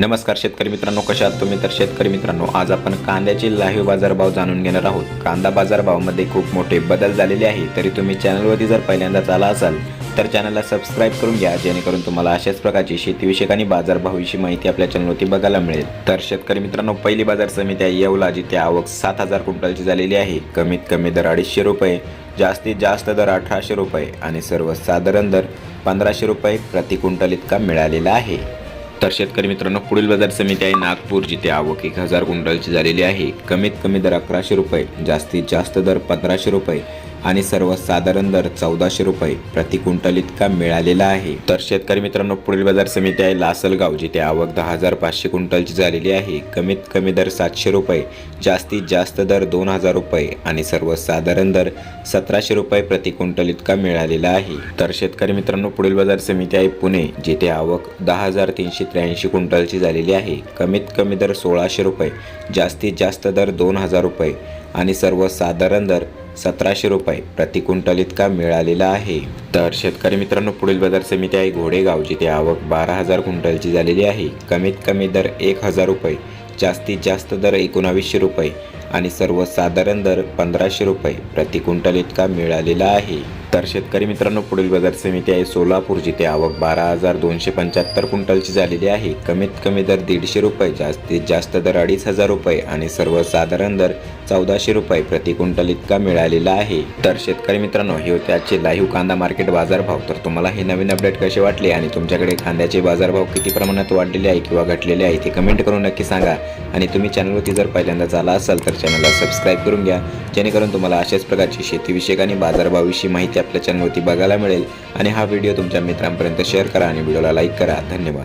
नमस्कार शेतकरी मित्रांनो कशा आहात तुम्ही? तर शेतकरी मित्रांनो आज आपण कांद्याचे लाईव्ह बाजारभाव जाणून घेणार आहोत. कांदा बाजारभावामध्ये खूप मोठे बदल झालेले आहे. तरी तुम्ही चॅनलवरती जर पहिल्यांदाच आला असाल तर चॅनलला सबस्क्राईब करून घ्या जेणेकरून तुम्हाला अशाच प्रकारची शेतीविषयक आणि बाजारभावाविषयी माहिती आपल्या चॅनलवरती बघायला मिळेल. तर शेतकरी मित्रांनो पहिली बाजार समिती आहे. येवला जिथे आवक सात हजार क्विंटलची झालेली आहे. कमीत कमी दर अडीचशे रुपये जास्तीत जास्त दर अठराशे रुपये आणि सर्वसाधारण दर पंधराशे रुपये प्रति क्विंटल इतका मिळालेला आहे. तर शेतकरी मित्रांनो पुढील बाजार समिती आहे नागपूर जिथे आवक एक हजार क्विंटलची झालेली आहे. कमीत कमी दर अकराशे रुपये जास्तीत जास्त दर पंधराशे रुपये आणि सर्वसाधारण दर चौदाशे रुपये प्रति क्विंटल इतका मिळालेला आहे. तर शेतकरी मित्रांनो पुढील बाजार समिती आहे लासलगाव जिथे आवक दहा हजार पाचशे क्विंटलची झालेली आहे. कमीत कमी दर सातशे रुपये जास्तीत जास्त दर दोन हजार रुपये आणि सर्वसाधारण दर सतराशे रुपये प्रति क्विंटल इतका मिळालेला आहे. तर शेतकरी मित्रांनो पुढील बाजार समिती आहे पुणे जिथे आवक दहा हजार तीनशे त्र्याऐंशी क्विंटलची झालेली आहे. कमीत कमी दर सोळाशे रुपये जास्तीत जास्त दर दोन हजार रुपये आणि सर्वसाधारण दर सतराशे रुपये प्रति क्विंटल इतका मिळालेला आहे. तर शेतकरी मित्रांनो पुढील बाजार समिती आहे घोडेगाव जिथे आवक बारा हजार क्विंटलची झालेली आहे. कमीत कमी दर एक हजार रुपये जास्तीत जास्त दर एकोणावीसशे रुपये आणि सर्वसाधारण दर पंधराशे रुपये प्रति क्विंटल इतका मिळालेला आहे. तर शेतकरी मित्रांनो पुढील बाजार समिती आहे सोलापूर जिथे आवक बारा हजार दोनशे पंच्याहत्तर क्विंटलची झालेली आहे. कमीत कमी दर दीडशे रुपये जास्तीत जास्त दर अडीच हजार रुपये आणि सर्वसाधारण दर चौदाशे रुपये प्रति क्विंटल इतका मिळालेला आहे. तर शेतकरी मित्रांनो हे होते आजचे लाईव्ह कांदा मार्केट बाजारभाव तर तुम्हाला हे नवीन अपडेट कसे वाटले आणि तुमच्याकडे कांद्याचे बाजारभाव किती प्रमाणात वाढलेले आहे किंवा घटलेले आहे ते कमेंट करून नक्की सांगा. आणि तुम्ही चॅनलवरती जर पहिल्यांदाच आला असाल तर चॅनलला सबस्क्राईब करून घ्या. जेणेकरून तुम्हाला अशाच प्रकारची शेतीविषयक आणि बाजारभावाविषयी माहिती आपल्या चॅनलवरती बघायला मिळेल. आणि हा व्हिडिओ तुमच्या मित्रांपर्यंत शेअर करा आणि व्हिडिओला लाईक करा. धन्यवाद.